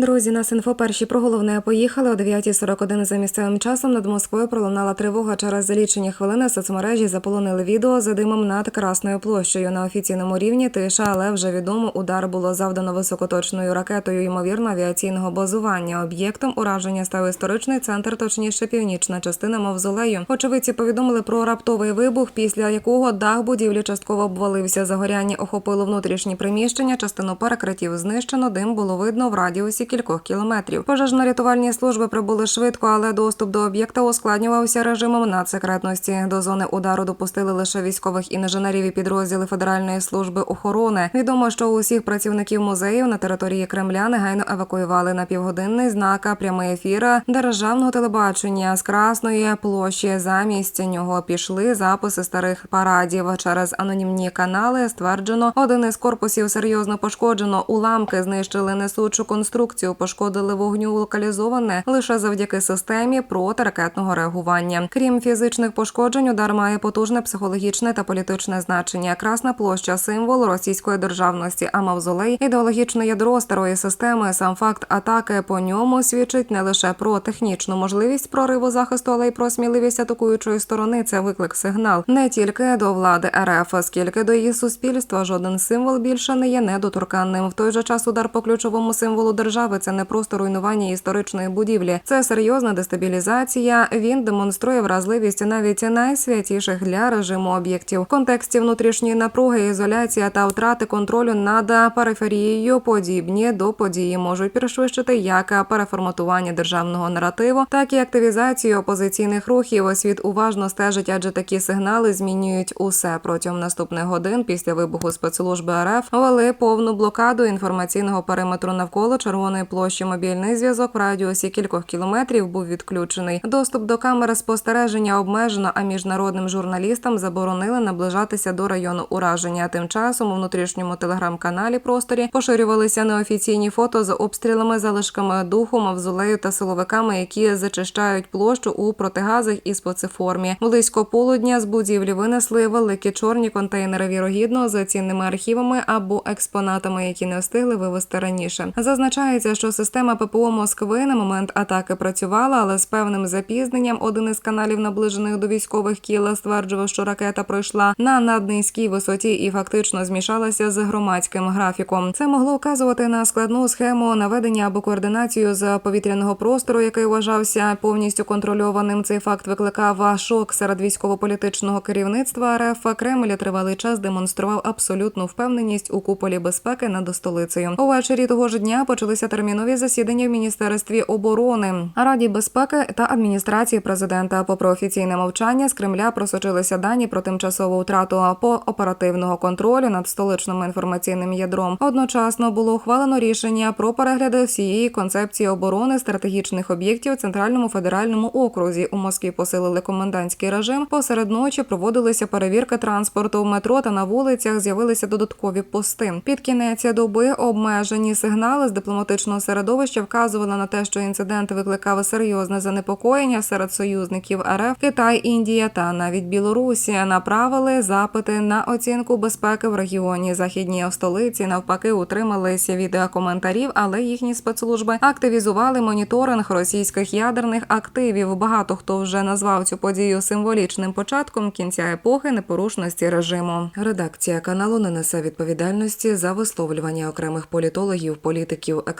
Друзі, нас інфо перші про головне поїхали о 9.41 за місцевим часом. Над Москвою пролунала тривога. Через залічені хвилини соцмережі заполонили відео за димом над Красною площею. На офіційному рівні тиша, але вже відомо, удар було завдано високоточною ракетою, ймовірно, авіаційного базування. Об'єктом ураження став історичний центр, точніше північна частина мавзолею. Очевидці повідомили про раптовий вибух, після якого дах будівлі частково обвалився. Загоряння охопило внутрішні приміщення. Частину перекриттів знищено. Дим було видно в радіусі кількох кілометрів. Пожежно-рятувальні служби прибули швидко, але доступ до об'єкта ускладнювався режимом надсекретності. До зони удару допустили лише військових інженерів і підрозділи Федеральної служби охорони. Відомо, що усіх працівників музеїв на території Кремля негайно евакуювали на півгодинний знака прямий ефір державного телебачення з Красної площі. Замість нього пішли записи старих парадів через анонімні канали. Стверджено, один із корпусів серйозно пошкоджено. Уламки знищили несучу конструкцію, пошкодили вогню локалізоване лише завдяки системі протиракетного реагування. Крім фізичних пошкоджень, удар має потужне психологічне та політичне значення. Красна площа символ російської державності, а мавзолей ідеологічне ядро старої системи. Сам факт атаки по ньому свідчить не лише про технічну можливість прориву захисту, але й про сміливість атакуючої сторони. Це виклик сигнал не тільки до влади РФ, скільки до її суспільства. Жоден символ більше не є недоторканним. В той же час удар по ключовому символу держави це не просто руйнування історичної будівлі, це серйозна дестабілізація. Він демонструє вразливість навіть найсвятіших для режиму об'єктів. В контексті внутрішньої напруги, ізоляція та втрати контролю над периферією подібні до події можуть пришвидшити як переформатування державного наративу, так і активізацію опозиційних рухів. Світ уважно стежить, адже такі сигнали змінюють усе протягом наступних годин після вибуху спецслужби РФ ввели повну блокаду інформаційного периметру навколо червоної площі. Мобільний зв'язок в радіусі кількох кілометрів був відключений. Доступ до камери спостереження обмежено, а міжнародним журналістам заборонили наближатися до району ураження. Тим часом у внутрішньому телеграм-каналі просторі поширювалися неофіційні фото з обстрілами, залишками духу, мавзолею та силовиками, які зачищають площу у протигазах і спецформі. Близько полудня з будівлі винесли великі чорні контейнери, вірогідно з цінними архівами або експонатами, які не встигли вивезти раніше. Зазначається, що система ППО Москви на момент атаки працювала, але з певним запізненням один із каналів, наближених до військових кіл, стверджував, що ракета пройшла на наднизькій висоті і фактично змішалася з громадським графіком. Це могло вказувати на складну схему наведення або координацію з повітряного простору, який вважався повністю контрольованим. Цей факт викликав шок серед військово-політичного керівництва РФ. Кремль тривалий час демонстрував абсолютну впевненість у куполі безпеки над столицею. Увечері того ж дня почалися термінові засідання в міністерстві оборони, Раді безпеки та адміністрації президента. Попри офіційне мовчання, з Кремля просочилися дані про тимчасову втрату по оперативного контролю над столичним інформаційним ядром. Одночасно було ухвалено рішення про перегляд всієї концепції оборони стратегічних об'єктів в центральному федеральному окрузі. У Москві посилили комендантський режим. Посеред ночі проводилися перевірки транспорту в метро та на вулицях. З'явилися додаткові пости. Під кінець доби обмежені сигнали з дипломатичного середовища вказували на те, що інцидент викликав серйозне занепокоєння серед союзників РФ, Китай, Індія та навіть Білорусі направили запити на оцінку безпеки в регіоні. Західні столиці навпаки утрималися від коментарів, але їхні спецслужби активізували моніторинг російських ядерних активів. Багато хто вже назвав цю подію символічним початком кінця епохи непорушності режиму. Редакція каналу не несе відповідальності за висловлювання окремих політологів, політиків,